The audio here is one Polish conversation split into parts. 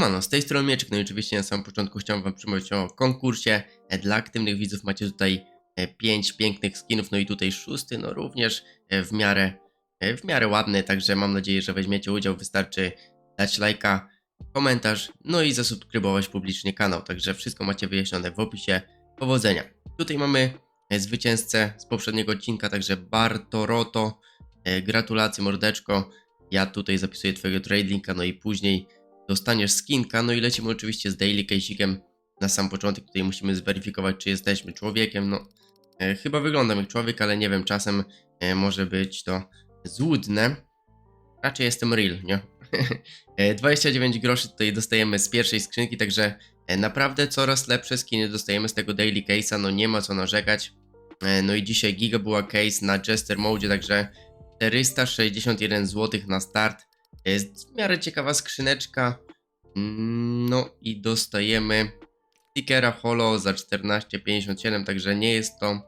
Siemano, z tej strony Mieczek, no i oczywiście na samym początku chciałem wam przypomnieć o konkursie. E, Dla aktywnych widzów macie tutaj 5 pięknych skinów, no i tutaj szósty, no również e, w miarę, e, w miarę ładny, także mam nadzieję, że weźmiecie udział. Wystarczy dać lajka, komentarz, no i zasubskrybować publicznie kanał, także wszystko macie wyjaśnione w opisie. Powodzenia. Tutaj mamy e, zwycięzcę z poprzedniego odcinka, także Bartoroto. E, Gratulacje mordeczko. Ja tutaj zapisuję twojego trade linka, no i później dostaniesz skinka, no i lecimy oczywiście z daily case'ikiem na sam początek, tutaj musimy zweryfikować, czy jesteśmy człowiekiem, no e, chyba wyglądam jak człowiek, ale nie wiem, czasem e, może być to złudne, raczej jestem real, nie? E, 29 groszy tutaj dostajemy z pierwszej skrzynki, także e, naprawdę coraz lepsze skiny dostajemy z tego daily case'a, no nie ma co narzekać, E, no i dzisiaj giga była case na Jester Mode, także 461 zł na start, jest w miarę ciekawa skrzyneczka. Mm, No i dostajemy stickera holo za 14,57, także nie jest to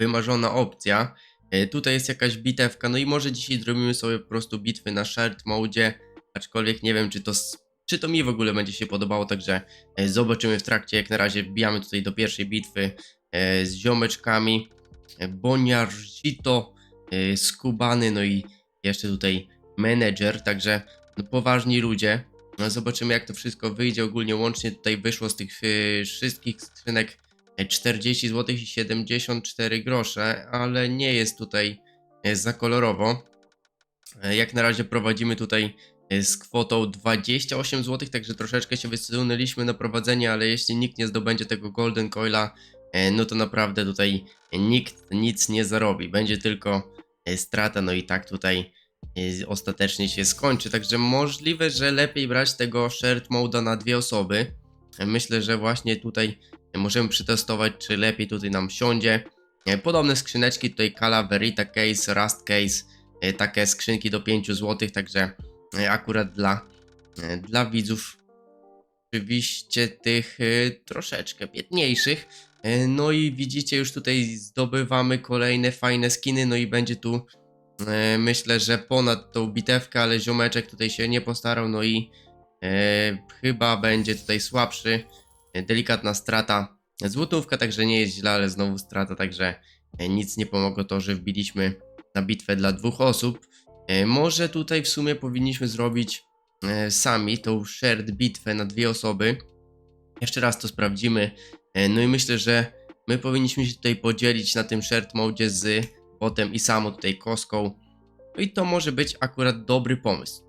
wymarzona opcja. E, Tutaj jest jakaś bitewka, no i może dzisiaj zrobimy sobie po prostu bitwy na shared mode, aczkolwiek nie wiem czy to, czy to mi w ogóle będzie się podobało, także e, zobaczymy w trakcie. Jak na razie wbijamy tutaj do pierwszej bitwy e, z ziomeczkami. Boniarzito, Skubany, no i jeszcze tutaj menedżer, także no, poważni ludzie. No, zobaczymy jak to wszystko wyjdzie. Ogólnie łącznie tutaj wyszło z tych y, wszystkich skrzynek e, 40 zł i 74 grosze, ale nie jest tutaj e, za kolorowo. E, Jak na razie prowadzimy tutaj e, z kwotą 28 zł, także troszeczkę się wysunęliśmy na prowadzenie, ale jeśli nikt nie zdobędzie tego Golden Coila, e, no to naprawdę tutaj nikt nic nie zarobi. Będzie tylko e, strata, no i tak tutaj ostatecznie się skończy. Także możliwe, że lepiej brać tego shared moda na dwie osoby. Myślę, że właśnie tutaj możemy przetestować, czy lepiej tutaj nam siądzie. Podobne skrzyneczki, tutaj Calaverita Case, Rust Case, e, takie skrzynki do 5 zł, także e, akurat dla, e, dla widzów oczywiście tych troszeczkę biedniejszych. No i widzicie, już tutaj zdobywamy kolejne fajne skiny, no i będzie tu myślę, że ponad tą bitewkę, ale ziomeczek tutaj się nie postarał, no i e, chyba będzie tutaj słabszy. E, delikatna strata. Złotówka, także nie jest źle, ale znowu strata, także e, nic nie pomogło to, że wbiliśmy na bitwę dla dwóch osób. E, może tutaj w sumie powinniśmy zrobić e, sami tą shared bitwę na dwie osoby. Jeszcze raz to sprawdzimy. E, no i myślę, że my powinniśmy się tutaj podzielić na tym shared mode z potem i samo tutaj kostką. No i to może być akurat dobry pomysł.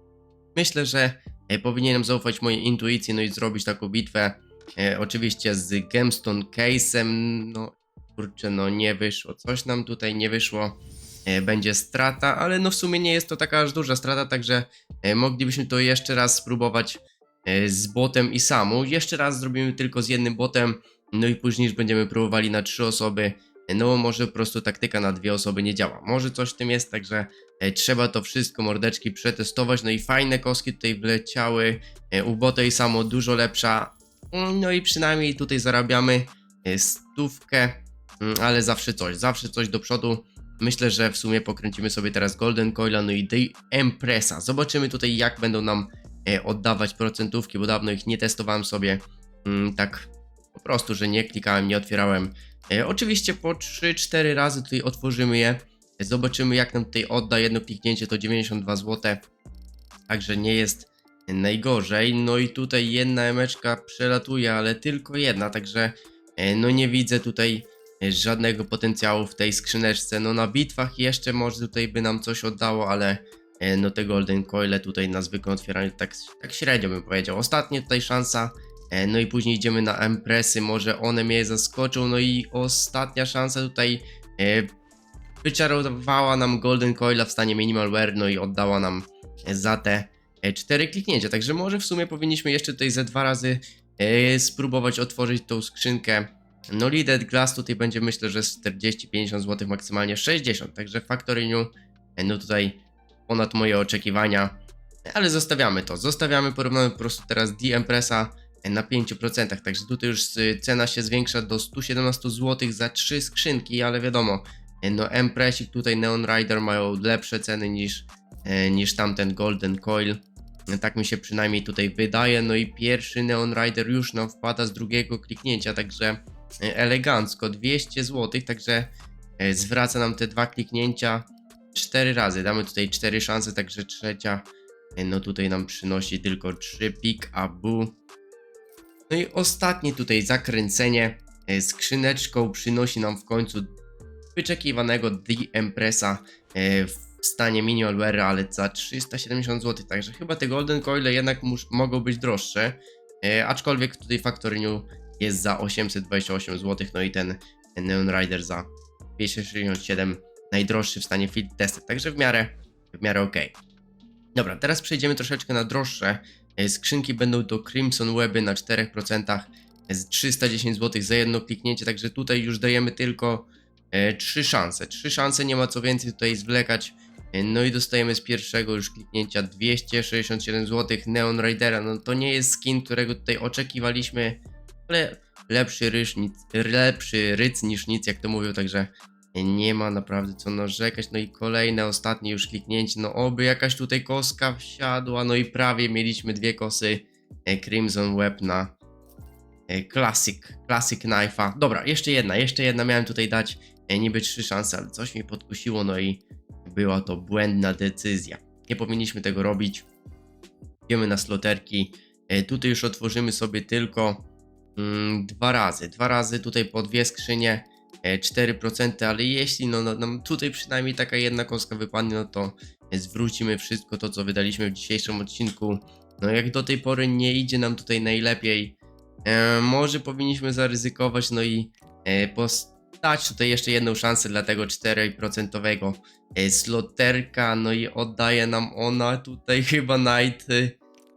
Myślę, że e, powinienem zaufać mojej intuicji, no i zrobić taką bitwę. E, oczywiście z Gemstone Case'em, no kurczę, no nie wyszło. Coś nam tutaj nie wyszło. E, będzie strata, ale no w sumie nie jest to taka aż duża strata, także e, moglibyśmy to jeszcze raz spróbować e, z botem i samu. Jeszcze raz zrobimy tylko z jednym botem, no i później już będziemy próbowali na trzy osoby. No może po prostu taktyka na dwie osoby nie działa. Może coś w tym jest, także e, trzeba to wszystko mordeczki przetestować. No i fajne kostki tutaj wleciały. E, u bota i samo dużo lepsza. Mm, No i przynajmniej tutaj zarabiamy e, stówkę, mm, ale zawsze coś, zawsze coś do przodu. Myślę, że w sumie pokręcimy sobie teraz Golden Coila, no i The Empressa. Zobaczymy tutaj jak będą nam oddawać procentówki, bo dawno ich nie testowałem sobie. Mm, Tak po prostu, że nie klikałem, nie otwierałem oczywiście po 3-4 razy tutaj otworzymy je. Zobaczymy jak nam tutaj odda jedno kliknięcie to 92 zł. Także nie jest najgorzej. No i tutaj jedna emeczka przelatuje, ale tylko jedna, także e, no nie widzę tutaj e, żadnego potencjału w tej skrzyneczce. No na bitwach jeszcze może tutaj by nam coś oddało, ale e, no te Golden Coile tutaj na zwykłym otwieraniu tak, tak średnio bym powiedział. Ostatnia tutaj szansa E, No i później idziemy na Empresy, może one mnie zaskoczą. No i ostatnia szansa tutaj e, wyczarowała nam Golden Coila w stanie Minimal Wear, no i oddała nam e, za te e, cztery kliknięcia. Także może w sumie powinniśmy jeszcze tutaj ze dwa razy e, spróbować otworzyć tą skrzynkę. No Lidded Glass tutaj będzie myślę, że z 40-50 zł, maksymalnie 60. Także Factory New, e, no tutaj ponad moje oczekiwania. Ale zostawiamy to, zostawiamy, porównamy po prostu teraz D Empressa na 5%, także tutaj już y, cena się zwiększa do 117 zł za 3 skrzynki, ale wiadomo, y, no Empressik tutaj Neon Rider mają lepsze ceny niż, y, niż tamten Golden Coil. Tak mi się przynajmniej tutaj wydaje. No i pierwszy Neon Rider już nam wpada z drugiego kliknięcia, także elegancko 200 zł, także zwraca nam te dwa kliknięcia cztery razy. Damy tutaj cztery szanse, także trzecia no tutaj nam przynosi tylko 3 pik abu. No i ostatnie tutaj zakręcenie e, skrzyneczką przynosi nam w końcu wyczekiwanego The Empressa e, w stanie wear, ale za 370 zł, także chyba te golden coile jednak mogą być droższe, e, aczkolwiek tutaj Factory New jest za 828 zł, no i ten Neon Rider za 267 najdroższy w stanie field tested, także w miarę, w miarę ok. Dobra, teraz przejdziemy troszeczkę na droższe. E, Skrzynki będą to Crimson Weby na 4% z 310 zł za jedno kliknięcie, także tutaj już dajemy tylko e, 3 szanse. 3 szanse, nie ma co więcej tutaj zwlekać. E, No i dostajemy z pierwszego już kliknięcia 267 zł Neon Ridera. No to nie jest skin, którego tutaj oczekiwaliśmy, ale lepszy, ryż, nic, lepszy ryc niż nic, jak to mówią, także nie ma naprawdę co narzekać. No i kolejne, ostatnie już kliknięcie. No oby jakaś tutaj koska wsiadła. No i prawie mieliśmy dwie kosy e, Crimson Web na e, Classic, Classic Knife'a. Dobra, jeszcze jedna, jeszcze jedna miałem tutaj dać e, niby trzy szanse, ale coś mi podkusiło, no i była to błędna decyzja. Nie powinniśmy tego robić. Idziemy na sloterki. Tutaj już otworzymy sobie tylko mm, dwa razy. Dwa razy tutaj po dwie skrzynie 4%, ale jeśli no, no, nam tutaj przynajmniej taka jedna kostka wypadnie, no to zwrócimy wszystko to, co wydaliśmy w dzisiejszym odcinku. No jak do tej pory nie idzie nam tutaj najlepiej, e, może powinniśmy zaryzykować, no i e, postać tutaj jeszcze jedną szansę dla tego 4% e, sloterka, no i oddaje nam ona tutaj chyba Night, e,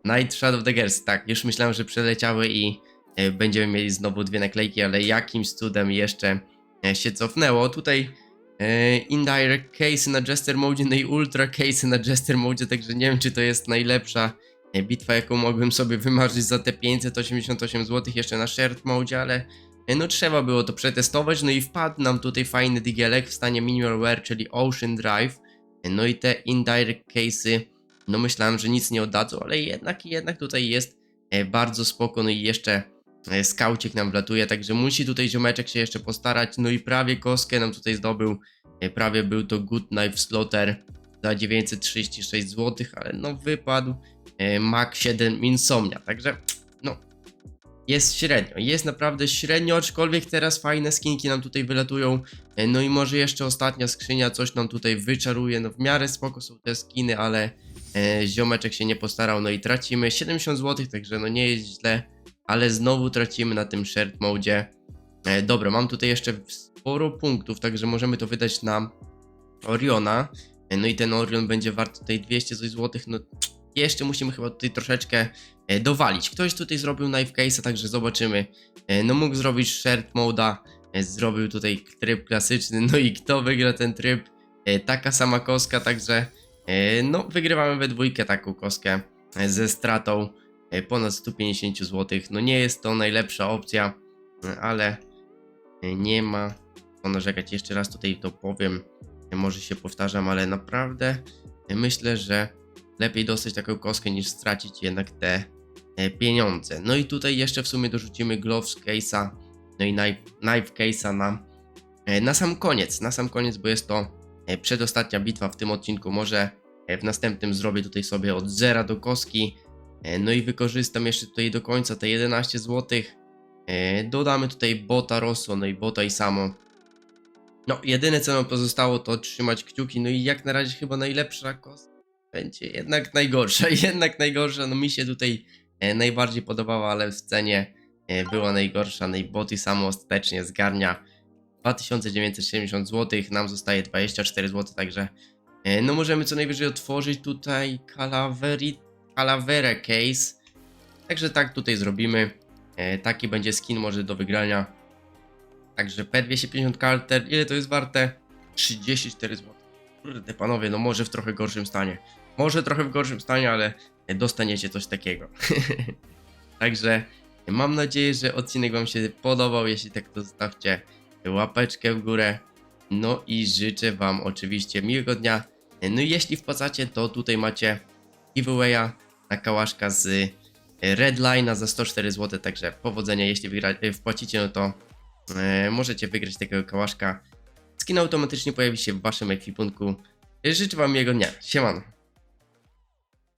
Night Shadow Daggers, tak, już myślałem, że przeleciały i e, będziemy mieli znowu dwie naklejki, ale jakimś cudem jeszcze się cofnęło. Tutaj e, Indirect Case na Jester Mode, no i Ultra Case na Jester Mode, także nie wiem, czy to jest najlepsza e, bitwa, jaką mogłem sobie wymarzyć za te 588 zł jeszcze na Shared Mode, ale e, no trzeba było to przetestować, no i wpadł nam tutaj fajny digielek w stanie Minimal Wear, czyli Ocean Drive, e, no i te Indirect Case'y, no myślałem, że nic nie oddadzą, ale jednak, jednak tutaj jest e, bardzo spoko, no i jeszcze e, skaucik nam wlatuje, także musi tutaj ziomeczek się jeszcze postarać, no i prawie kostkę nam tutaj zdobył, e, prawie był to Good Knife Slaughter za 936 zł, ale no wypadł. E, Mac 7 Insomnia, także no jest średnio, jest naprawdę średnio, aczkolwiek teraz fajne skinki nam tutaj wylatują, e, no i może jeszcze ostatnia skrzynia coś nam tutaj wyczaruje, no w miarę spoko są te skiny, ale e, ziomeczek się nie postarał, no i tracimy 70 zł, także no nie jest źle, ale znowu tracimy na tym shared mode. E, dobra, mam tutaj jeszcze sporo punktów, także możemy to wydać na Oriona. E, no i ten Orion będzie wart tutaj 200 coś złotych, no jeszcze musimy chyba tutaj troszeczkę e, dowalić. Ktoś tutaj zrobił knife case'a, także zobaczymy. No mógł zrobić shared moda, e, zrobił tutaj tryb klasyczny, no i kto wygra ten tryb? Taka sama koska, także no wygrywamy we dwójkę taką koskę ze stratą ponad 150 zł. No nie jest to najlepsza opcja, e, ale e, nie ma co narzekać. Jeszcze raz tutaj to powiem, e, może się powtarzam, ale naprawdę e, myślę, że lepiej dostać taką kostkę niż stracić jednak te e, pieniądze. No i tutaj jeszcze w sumie dorzucimy gloves case'a, no i knife, knife case'a na, e, na sam koniec, na sam koniec, bo jest to e, przedostatnia bitwa w tym odcinku. Może e, w następnym zrobię tutaj sobie od zera do kostki, e, no i wykorzystam jeszcze tutaj do końca te 11 zł. Dodamy tutaj bota Rosso, no i bota i samo. No, jedyne co nam pozostało to trzymać kciuki, no i jak na razie chyba najlepsza kostka będzie jednak najgorsza, jednak najgorsza, no mi się tutaj e, najbardziej podobała, ale w cenie e, była najgorsza, no i boty samo ostatecznie zgarnia 2970 zł, nam zostaje 24 zł, także e, no możemy co najwyżej otworzyć tutaj Calaveri, Calavera Case, także tak tutaj zrobimy, e, taki będzie skin może do wygrania, także P250 Carter, ile to jest warte? 34 zł. Kurde panowie, no może w trochę gorszym stanie. Może trochę w gorszym stanie, ale dostaniecie coś takiego. Także mam nadzieję, że odcinek Wam się podobał. Jeśli tak, to zostawcie łapeczkę w górę. No i życzę Wam oczywiście miłego dnia. No i jeśli wpłacacie, to tutaj macie giveawaya na kałaszka z e, Redline'a za 104 zł, także powodzenia, jeśli wygra, e, wpłacicie, no to e, możecie wygrać takiego kałaszka. Skin automatycznie pojawi się w waszym ekwipunku. Życzę wam miłego dnia. Siemano.